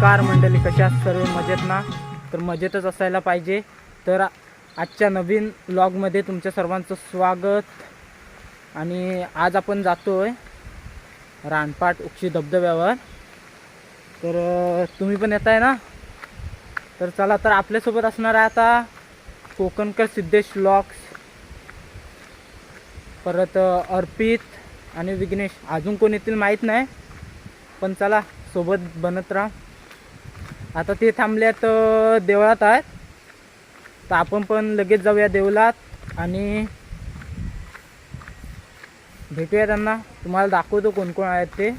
Car मंडळी कशा सर्व? मजेत ना? तर मजेतच असायला पाहिजे. तर आजच्या नवीन ब्लॉगमध्ये तुमच्या सर्वांचं स्वागत. आणि आज आपण जातो आहे रानपाट उक्षी धबधब्यावर. तर तुम्ही पण येत आहे ना? तर चला तर आपल्यासोबत असणार आहे आता कोकणकर सिद्धेश ब्लॉग्स परत अर्पित आणि विघ्नेश. अजून कोण येतील माहीत नाही. पण चला सोबत बनत राहा. आता ते थांबल्यात देवळात आहेत. तर आपण पण लगेच जाऊया देवळात आणि भेटूया त्यांना. तुम्हाला दाखवतो कोण कोण आहेत ते.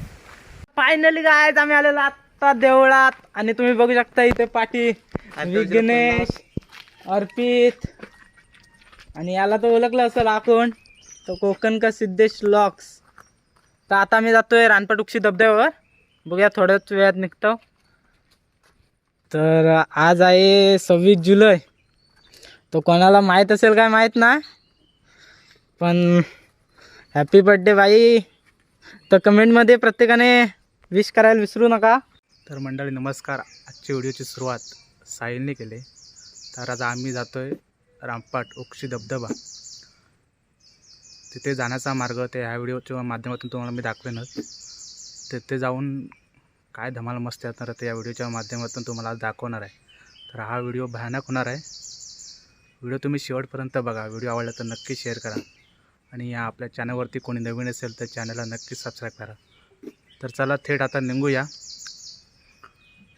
फायनली काय आम्ही आलेलो आत्ता देवळात. आणि तुम्ही बघू शकता इथे पाठी विघ्नेश अर्पित. आणि याला तर ओळखलं असेल आपण. तो कोकण का सिद्धेश लॉक्स. तर आता मी जातोय रानपाटुक्षी धबधब्यावर. बघूया थोड्याच वेळात निघतो. तर आज आहे सव्वीस जुलै. तो कोणाला माहीत असेल काय माहीत नाही पण हॅपी बड्डे बाई. तर कमेंटमध्ये प्रत्येकाने विश करायला विसरू नका. तर मंडळी नमस्कार. आजच्या व्हिडिओची सुरुवात साहिलने केली. तर आज आम्ही जातो आहे रामपाट उक्षी धबधबा. तिथे जाण्याचा मार्ग ते ह्या व्हिडिओच्या माध्यमातून तुम्हाला मी दाखवेनच. तिथे जाऊन काय धमाल मस्ती असणार आहे ते या व्हिडिओच्या माध्यमातून तुम्हाला आज दाखवणार आहे. तर हा व्हिडिओ भयानक होणार आहे. व्हिडिओ तुम्ही शेवटपर्यंत बघा. व्हिडिओ आवडला तर नक्की शेअर करा. आणि या आपल्या चॅनलवरती कोणी नवीन असेल तर चॅनलला नक्की सबस्क्राईब करा. तर चला थेट आता निघूया.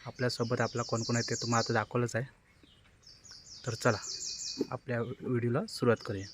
आपल्यासोबत आपला कोण कोण आहे ते तुम्हाला आता दाखवलंच आहे. तर चला आपल्या व्हिडिओला सुरुवात करूया.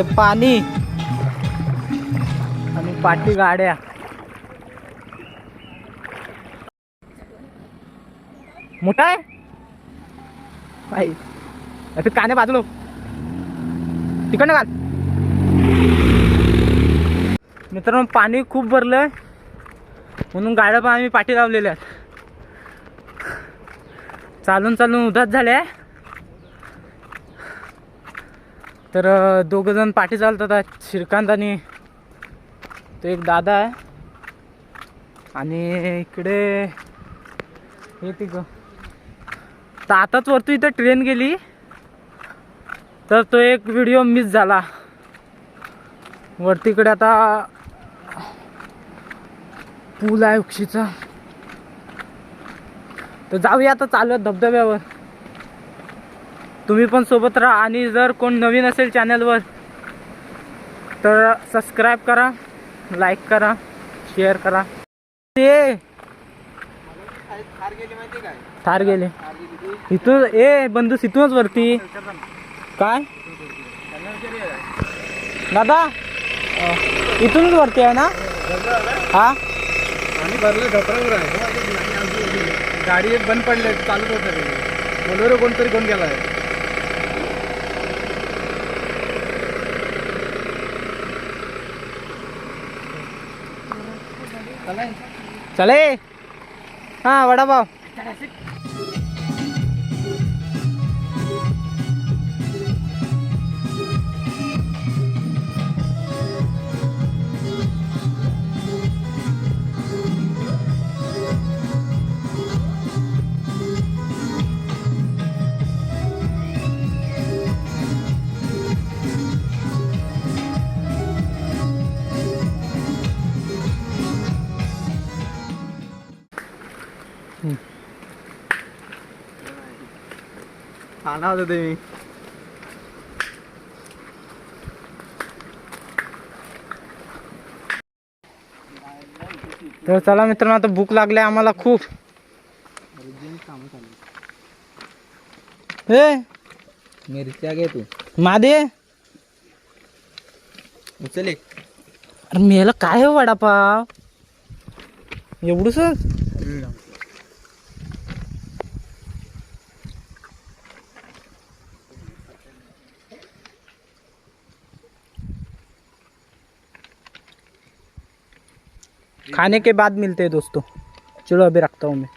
हे पाणी आणि पाठी गाड्या. मोठा आहे? आई काने बाजूलो तिकडनं घाल. मित्रांनो पाणी खूप भरलंय. म्हणून गाड्या पण आम्ही पाठी लावलेल्या आहेत. चालून चालून उदास झाल्या. तर दोघंजण पाठी चालतात श्रीकांत आणि तो एक दादा आहे. आणि इकडे हे तिघ. तर आताच वरती इथं ट्रेन गेली. तर तो एक व्हिडिओ मिस झाला. वरतीकडे आता पूल आहे उक्षीचा. तर जाऊया आता चालू धबधब्यावर. तुम्ही पण सोबत राहा आणि जर कोण नवीन असेल चॅनलवर तर सबस्क्राईब करा लाईक करा शेअर करा. ते थार गेले. इथून ए बंधू इथूनच वरती. काय? दादा इथूनच वरती आहे ना? हा? आणि भरलं ढोकरावर गाडी बंद पडले चालूच होतं बोलोरो कोणतरी घेऊन गेला आहे चले हा वडापाव खाना होतं ते मी तर चला मित्रांनो आता भूक लागली आम्हाला खूप. ए मिरच्या घे तू. मादे. उचले अरे मेला काय हो वडापाव? एवढूस? खाने के बाद मिलते हैं दोस्तों। चलो अभी रखता हूँ मैं।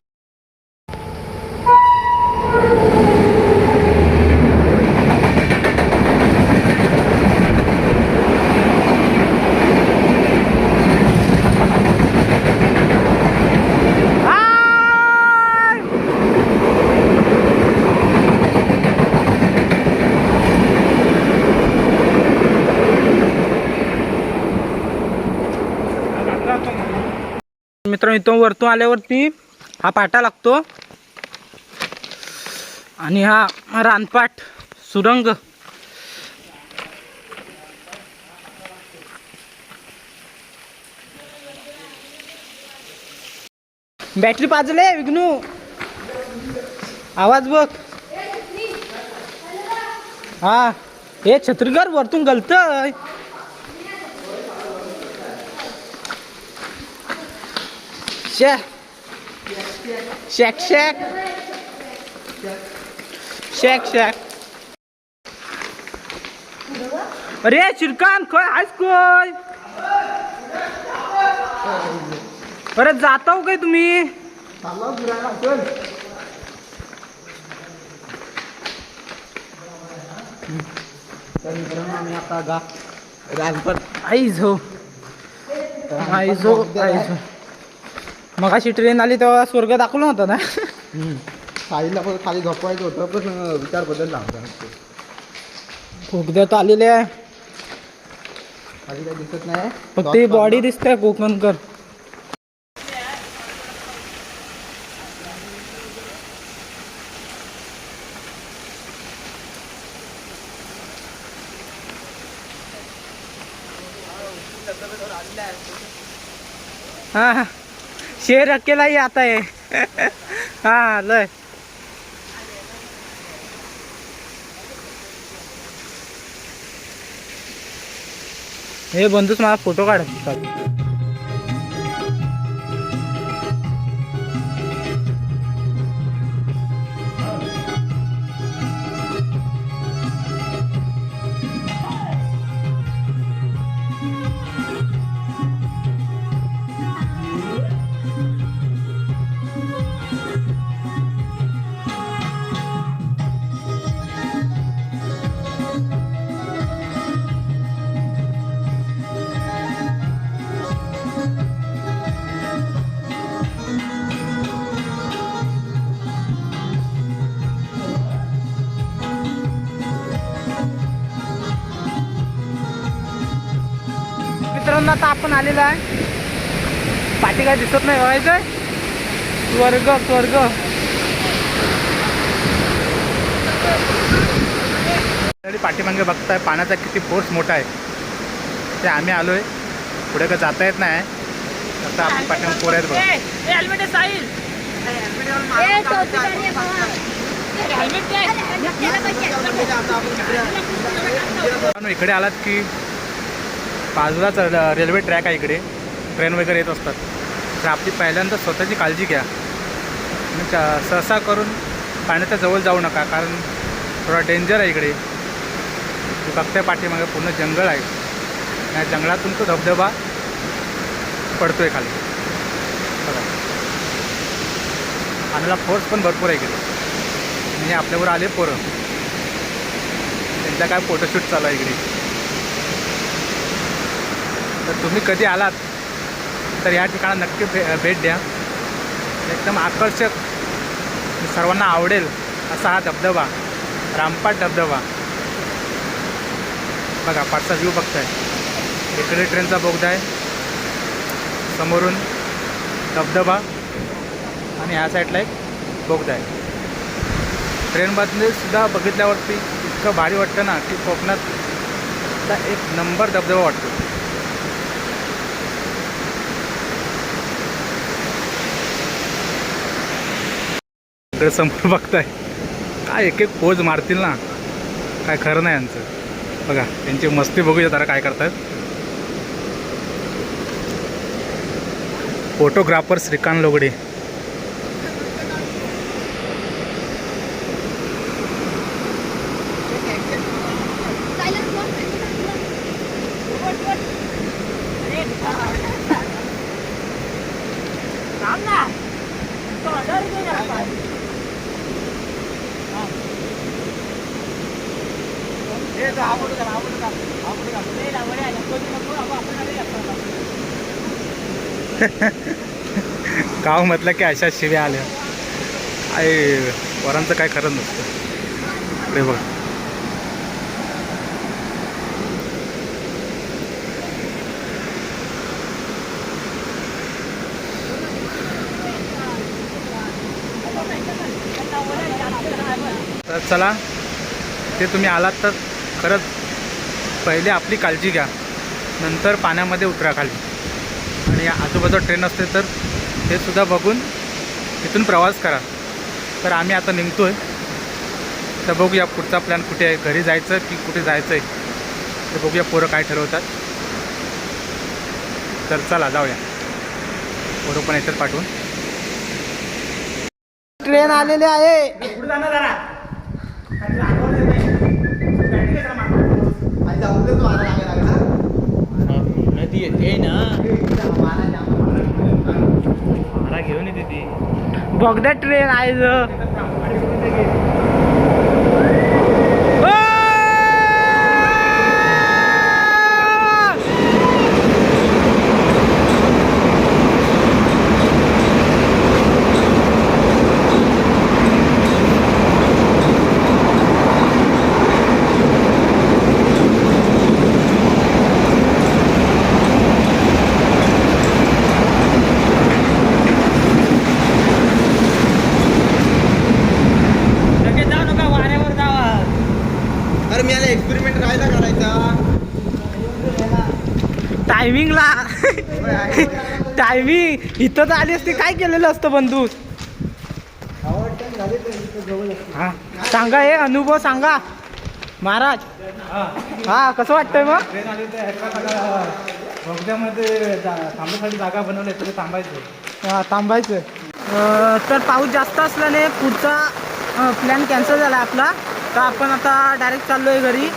मित्रांनो इथून वरतून आल्यावरती हा पाटा लागतो. आणि हा रानपाट सुरंग. बॅटरी पाजले विघ्नू. आवाज बघ. हा हे छत्रीगर वरतून गलतय. शॅ शॅक शॅक शॅक शॅक अरे चिरकान खय आहेस कोय? अरे जाताव काय तुम्ही? तर मित्रांनो आम्ही आता गा राजपत आई झो आई झो आई झो मग अशी ट्रेन आली तेव्हा स्वर्ग दाखवला होता ना? साईला पण खाली झोपवायचं होतं पण विचार बदलला आमचा कोकद्यात आलेले आहे. खाली काही दिसत नाही. फक्त ही बॉडी दिसते कोकणकर हाँ. शेर अकेलाही आता आहे. हा लय. हे बंधूच मला फोटो काढतात मित्रांनो आता आपण आलेलो आहे. पाठी काय दिसत नाही बघायचं स्वर्ग स्वर्ग. पाठीमागे बघताय पाण्याचा किती फोर्स मोठा आहे. ते आम्ही आलोय. पुढे काय जाता येत नाही. आता आपण पाठीमागे पोर आहेत बघ. इकडे आलात की बाजूलाच र- रेल्वे ट्रॅक आहे इकडे. ट्रेन वगैरे येत असतात. तर आपली पहिल्यांदा स्वतःची काळजी घ्या. आणि चा- सहसा करून पाण्याच्या जवळ जाऊ नका कारण थोडा डेंजर आहे इकडे. तू बघताय पाठीमागे पूर्ण जंगल आहे. या जंगलातून तो धबधबा पडतो आहे खाली आम्हाला पाण्याला फोर्स पण भरपूर आहे इकडे. आणि आपल्यावर आले पोरं. त्यांचा काय फोटोशूट चालू आहे इकडे. तर तुम्ही कधी आलात तर या ठिकाणा नक्की भे भेट द्या. एकदम आकर्षक सर्वांना आवडेल असा हा धबधबा रामपाट धबधबा. बघा पाठचा व्ह्यू बघताय. इकडे ट्रेनचा बोगदा आहे. समोरून धबधबा आणि ह्या साईडला एक बोगदा आहे. ट्रेनमधले सुद्धा बघितल्यावरती इतकं भारी वाटतं ना की कोकणात एक नंबर धबधबा वाटतो. इकडे समोर बघताय. काय एक एक पोज मारतील ना. काय खरं नाही यांचं. बघा त्यांची मस्ती बघूया जरा काय करतात फोटोग्राफर श्रीकांत लोगडे. गाव म्हटलं की अशा शिव्या आल्या. आई वरांचं काय खरं नसतं. अरे बघ. तर चला ते तुम्ही आलात तर खरंच पहिले आपली काळजी घ्या नंतर पाण्यामध्ये उतरा खाली. आणि आजूबाजूला ट्रेन असते तर हे सुद्धा बघून इथून प्रवास करा. तर आम्ही आता निघतो आहे तर बघूया पुढचा प्लॅन कुठे आहे घरी जायचं की कुठे जायचं आहे ते बघूया पोरं काय ठरवतात. तर चला जाऊया. पोरं पण येतात पाठवून. ट्रेन आलेली आहे. नदी येते ना. मला घेऊन येते ती बघ ट्रेन आहे ज. आ! लगेच जाऊ नका वाऱ्यावर जावा अरे मी याला एक्सपेरिमेंट राहायला करायचा टायमिंगला टायमिंग इथं तर आली असती काय केलेलं असतं बंधू? हा. सांगा हे अनुभव सांगा. महाराज. हा कसं वाटतंय मग? ट्रेन आली तर जागा बोगद्यामध्ये थांबण्यासाठी जागा बनवली तरी थांबायचं. हा, थांबायचं तर पाऊस जास्त असल्याने पुढचा प्लॅन कॅन्सल झाला आपला. तर आपण आता डायरेक्ट चाललो आहे घरी.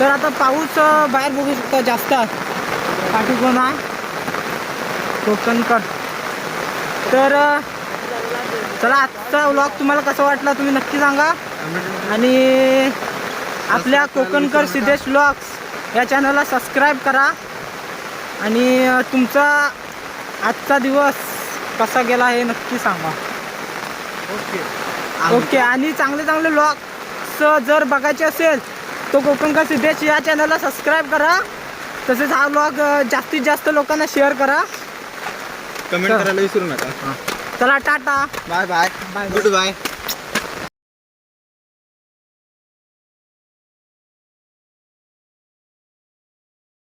तर आता पाऊस बाहेर बघू शकता जास्त. कोण आहे कोकणकर तर चला आजचा व्लॉग तुम्हाला कसा वाटला तुम्ही नक्की सांगा. आणि आपल्या कोकणकर सिद्धेश व्लॉग्स या चॅनलला सबस्क्राईब करा. आणि तुमचा आजचा दिवस कसा गेला हे नक्की सांगा. ओके. ओके आणि चांगले चांगले व्लॉग्स जर बघायचे असेल तो कोकणकर सिद्धेश या चॅनलला सबस्क्राईब करा. तसेच हा व्लॉग जास्तीत जास्त लोकांना शेअर करा. कमेंट करायला विसरू नका. चला tata. Bye bye bye goodbye